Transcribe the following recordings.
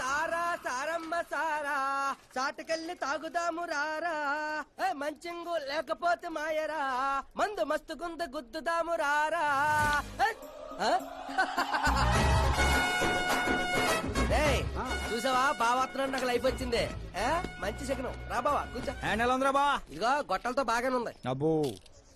సారా సారమ్మ సారా చాటకెళ్ళి తాగుదాము రారా. ఏ, మంచింగు లేకపోతే మాయరా. మందు మస్తు గుంద గుద్దుదాము రారా. చూసావా? బావాత్రం నాకు లైఫ్ వచ్చింది. ఏ, మంచి శకనం. రా బావా కూర్చో. హ్యాండ్ ఎలా ఉందిరా బా ఇదిగో గొట్టలతో బాగానే ఉంది. అబ్బో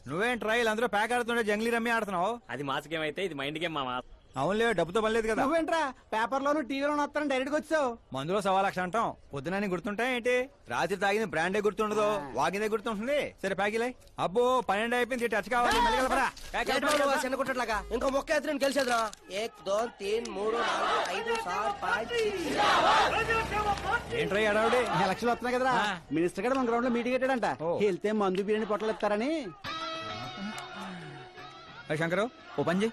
నువ్వేం ట్రైల్ అందరూ ప్యాక్ ఆడుతుండే జంగ్లీ రమ్మి ఆడుతున్నావు? అది మాస్ గేమ్ అయితే ఇది మైండ్ గేమ్ మామా? అవునులే డబ్బుతో పనిలేదు కదా. నువ్వేంట్రా? పేపర్ లోను టీవీలోను వస్తాను డైరెక్ట్గా వచ్చావు. మందులో సవా లక్ష అంటాం. పొద్దునని గుర్తుంటాయి ఏంటి? రాత్రి తాగింది బ్రాండే గుర్తుండదు. వాగిందే గుర్తుంటుంది. సరే ప్యాకిలే అబ్బో పన్నెండు అయిపోయింది. టచ్ కావాలి. మళ్ళీ కలపరా. ఇంకో మొక్క ఎత్తున గెలిచేద్రా. ఏక్ దో తీన్ మూడు నాలుగు ఐదు సార్ పాంచ్ ఏంట్రా ఈ హడావుడి? ఎలక్షన్ వస్తున్నాయి కదరా. మినిస్టర్ గారు మన గ్రౌండ్లో మీటింగ్ పెట్టాడంట ఓ. వెళ్తే మందు బిర్యానీ పొట్టలు ఇస్తారని. ఏ శంకరు ఓ పని చేయి.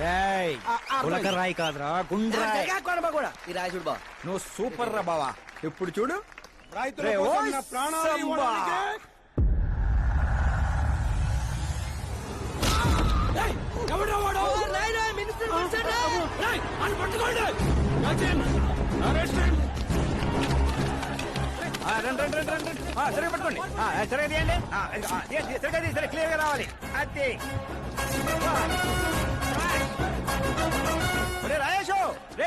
రాయ్ ఆ, ఆ, కాదురా గుండ్రాయ్. కొనబా కూడా ఈ రాజుడు బా. నువ్వు సూపర్ రా బావా. ఇప్పుడు చూడు. రైతుల రే, కోసం ఓయ్ నా ప్రాణాలు సంబా. ఇవ్వడానికే. ఆ, రండి, రండి, రండి, రండి, రండి. ఆ, సరిగ్గా పట్టుకోండి. ఆ, సరిగ్గా తీయండి. ఆ, ఇది, ఆ, తీయండి, సరిగ్గా తీయండి, సరే క్లియర్గా రావాలి. అది.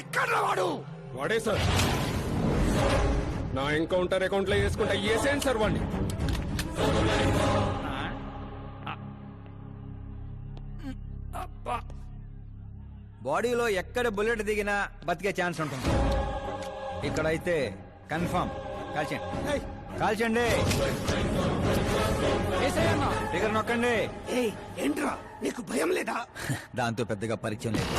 ఎక్కడా వాడు వాడే సార్. నా ఎన్కౌంటర్ అకౌంట్లో వేసుకుంటా ఏసేయండి సార్ వాడిని బాడీలో ఎక్కడ బుల్లెట్ దిగినా బతికే ఛాన్స్ ఉంటుంది. ఇక్కడైతే కన్ఫర్మ్ కాల్చండి కాల్చండి ఫిగర్ నొక్కండి. ఏయ్, ఏంట్రా? నీకు భయం లేదా? దాంతో పెద్దగా పరిచయం లేదు.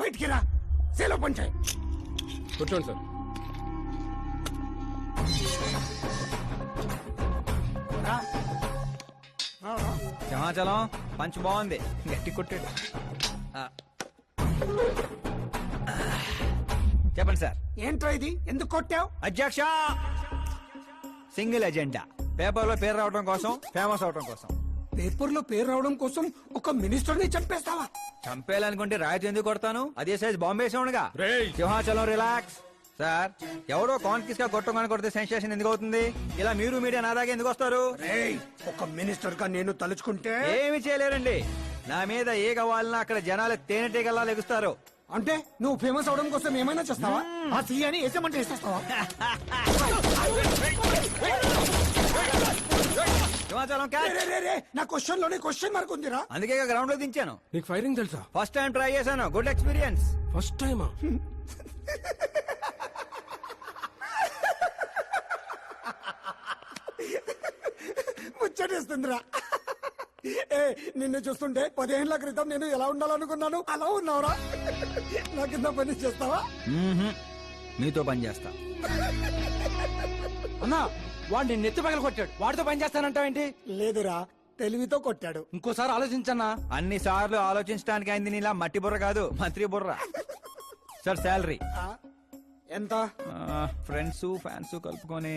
బయటికి రా. సేలో పంచాయి కూర్చోండి సార్. సింహాచలం పంచ్ బాగుంది. గట్టి కొట్టాడు. ఆ. చెప్పండి సార్. ఏంట్రా ఇది? ఎందుకు కొట్టావు? అధ్యక్ష! Single agenda. పేపర్లో పేరు రావడం కోసం ఫేమస్ అవడం కోసం. పేపర్లో పేరు రావడం కోసం ఒక మినిస్టర్ని చంపేస్తావా? చంపేయాలనుకుంటే రాయితీ ఎందుకు కొడతాను? అదే సైజ్ బాంబే సౌండ్గా రేయ్. సింహాచలం రిలాక్స్. సార్ ఎవడో కాన్ఫిస్గా కొట్టగానే కొడితే సెన్సేషన్ ఎందుకు అవుతుంది? ఇలా మీరు మీడియా నా దాకా ఎందుకు వస్తారు? ఒక మినిస్టర్గా నేను తలుచుకుంటే ఏమి చేయలేరండి. నా మీద ఏ కావాలన్నా అక్కడ జనాలు తేనెటీగల్లా లెగుస్తారు. అంటే నువ్వు ఫేమస్ అవడం కోసం ఏమైనా చేస్తావా? ఆ సీఎని వేసేమంటే వేసేస్తావా? క్యాచ్ రే, నా క్వశ్చన్లోనే క్వశ్చన్ మార్క్ ఉందిరా. అందుకే గ్రౌండ్లో దించాను. నీకు ఫైరింగ్ తెలుసా? ఫస్ట్ టైం ట్రై చేశాను. గుడ్ ఎక్స్పీరియన్స్ ఫస్ట్ టైమా ముచ్చటేస్తుందిరా. ఏ నిన్ను చూస్తుంటే పదిహేనుల క్రితం నేను ఎలా ఉండాలనుకున్నాను? అలా ఉన్నావురా. నా కింద పని చేస్తావా? మీతో పని చేస్తా. అన్నా వాడిని నెత్తి పగల కొట్టాడు. వాడితో పని చేస్తానంటావేంటి లేదురా తెలివితో కొట్టాడు. ఇంకోసారి ఆలోచించన్నా. అన్ని సార్లు ఆలోచించడానికి అయింది నీలా మట్టి బుర్ర కాదు మంత్రి బుర్ర. Sir salary? ఎంత? ఫ్రెండ్స్ ఫ్యాన్స్ కలుపుకొని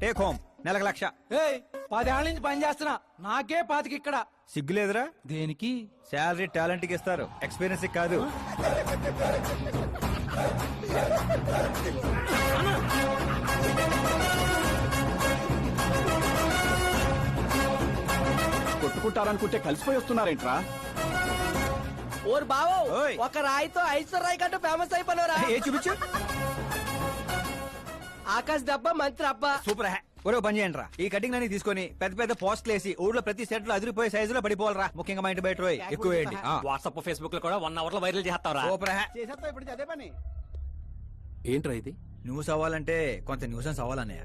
టేక్ హోమ్. నెలకు లక్ష. ఏయ్ పదేళ్ళ నుంచి పని చేస్తున్నా. నాకే పాతికి ఇక్కడ. సిగ్గులేదురా దేనికి? శాలరీ టాలెంట్కి ఇస్తారు. ఎక్స్పీరియన్స్ కాదు. కొట్టుకుంటారనుకుంటే కలిసిపోయి వస్తున్నారేంట్రా? ఓరు బావో ఓయ్. ఒక రాయితో ఐశ్వర్ రాయ్ కంటూ ఫేమస్ అయిపోయినరా. ఏ చూపించు. ఆకాశ్ దెబ్బ మంత్రి అబ్బా. సూపర్ హ్యా ఒరే పని చేయండి రా ఈ కటింగ్ అన్ని తీసుకొని పెద్ద పెద్ద పోస్టులు వేసి ఊళ్ళో ప్రతి సెట్లో అదిరిపోయే సైజులో పడిపోవాలరా. ముఖ్యంగా మా ఇంటి బయట పోయి ఎక్కువ వేయండి. ఆ. వాట్సాప్ ఫేస్బుక్లో కూడా వన్ అవర్లో వైరల్ చేస్తావురా. ఇప్పుడు అదే పని. ఏంట్రా ఇది? న్యూస్ అవ్వాలంటే కొంత న్యూసెన్స్ అవ్వాలన్నయ్య.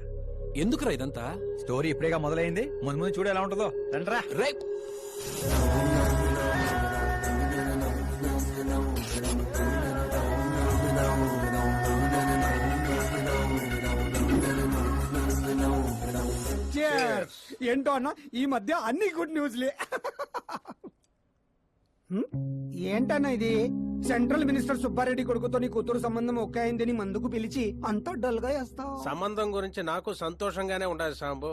ఎందుకురా ఇదంతా? స్టోరీ ఇప్పుడేగా మొదలైంది. ముందు ముందు చూడు ఎలా ఉంటుందో. రండిరా. రే. ఏంటో అన్న? ఈ మధ్య అన్ని గుడ్ న్యూస్లే హ్మ్? ఏంటన్నా ఇది? సెంట్రల్ మినిస్టర్ సుబ్బారెడ్డి కొడుకుతో నీ కూతురు సంబంధం ఒకే అయిందని మందుకు పిలిచి అంతా డల్గా వేస్తావు సంబంధం గురించి నాకు సంతోషంగానే ఉండదు సాంబు.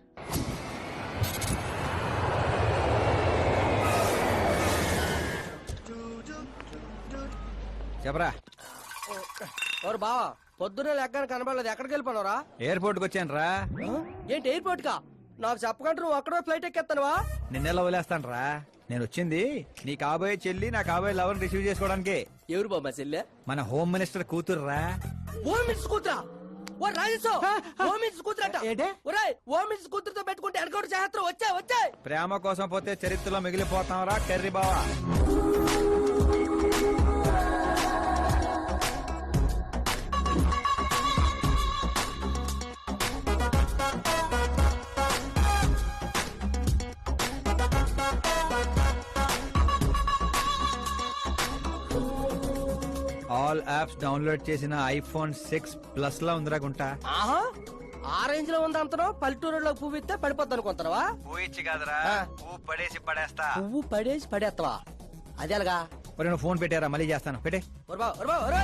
చెప్పరా. ఓరు బావా పొద్దున్నే లెక్కన కనబడలేదు. ఎక్కడికి వెళ్ళిపోనరా ఎయిర్పోర్ట్కి వచ్చాను రా ఏంటి ఎయిర్పోర్ట్ కా నాకు చెప్పకుండా నువ్వు అక్కడే ఫ్లైట్ ఎక్కేస్తానువా? నిన్నెలా వదిలేస్తాను రా నేను వచ్చింది నీ కాబోయే చెల్లి నా కాబోయే లవర్ రిసీవ్ చేసుకోవడానికి. ఎవరు బాబా చెల్లె? మన హోమ్ మినిస్టర్ కూతురు రా ఓ మినిట్స్ కూతురా? ఓ రాజేశో ఓ మినిట్స్ కూతురట. ఏంటే? ఒరేయ్ ఓ మినిట్స్ కూతురుతో పెట్టుకుంటే ఎనకౌంట్ చేస్తారు? వచ్చా వచ్చా ప్రేమ కోసం పోతే చరిత్రలో మిగిలిపోతాం రా కర్రీ బావా. ఆల్ యాప్స్ డౌన్లోడ్ చేసిన ఐఫోన్ సిక్స్ ప్లస్లో ఉందిరా గుంట. ఆహా ఆ రేంజ్లో ఉంది అంతనో? పల్లెటూరులో పువ్వు ఇస్తే పడిపోద్ది అనుకుంటారా ఊహించి కాదురా ఊ పడేసి పడేస్తా. పువ్వు పడేసి పడేస్తావా అదే అలాగా ఒరే నువ్వు ఫోన్ పెట్టారా మళ్ళీ చేస్తాను. పెట్టే. ఒరబా ఒరబా ఒరబా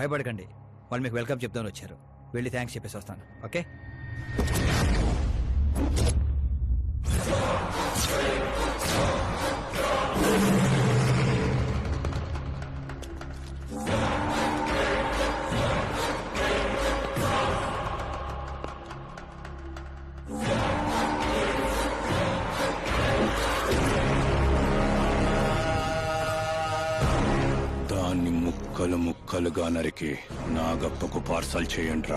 భయపడకండి. వాళ్ళు మీకు వెల్కమ్ చెప్తాను వచ్చారు. వెళ్ళి థ్యాంక్స్ చెప్పేసి వస్తాను. ఓకే? దాన్ని ముక్కలు ముక్కలుగా నరికి నాగప్పకు పార్సల్ చేయండి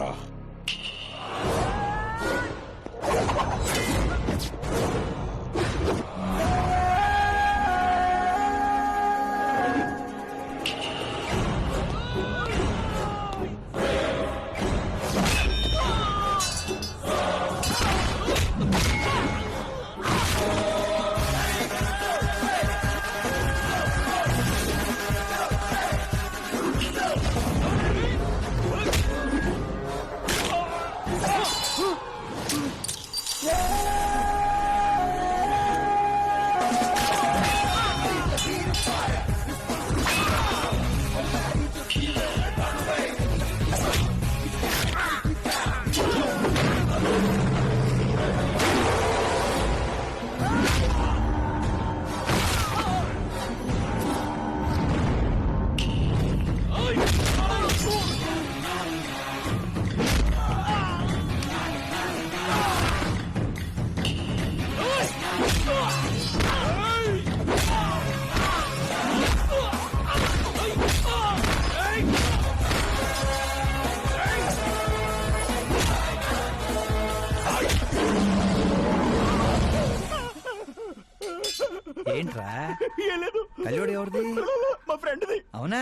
ఏంట్రా? కల్లోడు ఎవరిది? మా ఫ్రెండ్ది. అవునా?